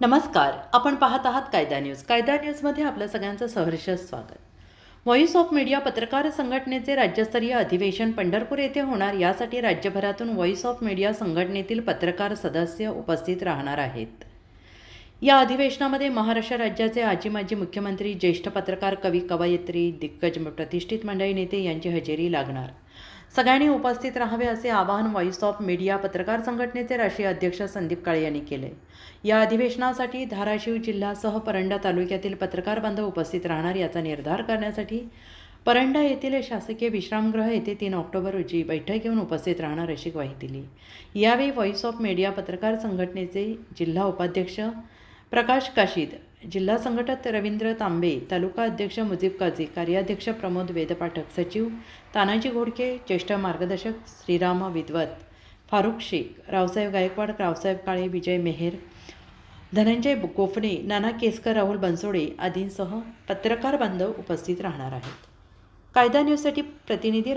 नमस्कार. आपण पाहत आहात कायदा न्यूज. कायदा न्यूजमध्ये आपल्या सगळ्यांचं सहर्ष स्वागत. व्हॉइस ऑफ मीडिया पत्रकार संघटनेचे राज्यस्तरीय अधिवेशन पंढरपूर येथे होणार यासाठी राज्यभरातून व्हॉइस ऑफ मीडिया संघटनेतील पत्रकार सदस्य उपस्थित राहणार आहेत. या अधिवेशनामध्ये महाराष्ट्र राज्याचे आजी माजी मुख्यमंत्री ज्येष्ठ पत्रकार कवी कवयित्री दिग्गज प्रतिष्ठित मंडळी नेते यांची हजेरी लागणार. सगळ्यांनी उपस्थित राहावे असे आवाहन व्हॉइस ऑफ मीडिया पत्रकार संघटनेचे राष्ट्रीय अध्यक्ष संदीप काळे यांनी केले. या अधिवेशनासाठी धाराशिव जिल्ह्यासह परंडा तालुक्यातील पत्रकार बांधव उपस्थित राहणार याचा निर्धार करण्यासाठी परंडा येथील शासकीय विश्रामगृह येथे तीन ऑक्टोबर रोजी बैठक घेऊन उपस्थित राहणार अशी ग्वाही दिली. यावेळी व्हॉइस ऑफ मीडिया पत्रकार संघटनेचे जिल्हा उपाध्यक्ष प्रकाश काशीद जिल्हा संघटक रवींद्र तांबे तालुका अध्यक्ष मुजीब काझी कार्याध्यक्ष प्रमोद वेदपाठक सचिव तानाजी घोडके ज्येष्ठ मार्गदर्शक श्रीराम विद्वत फारुख शेख रावसाहेब गायकवाड रावसाहेब काळे विजय मेहेर धनंजय गोफणे नाना केसकर राहुल बनसोडे आदींसह पत्रकार बांधव उपस्थित राहणार आहेत. कायदा न्यूजसाठी प्रतिनिधी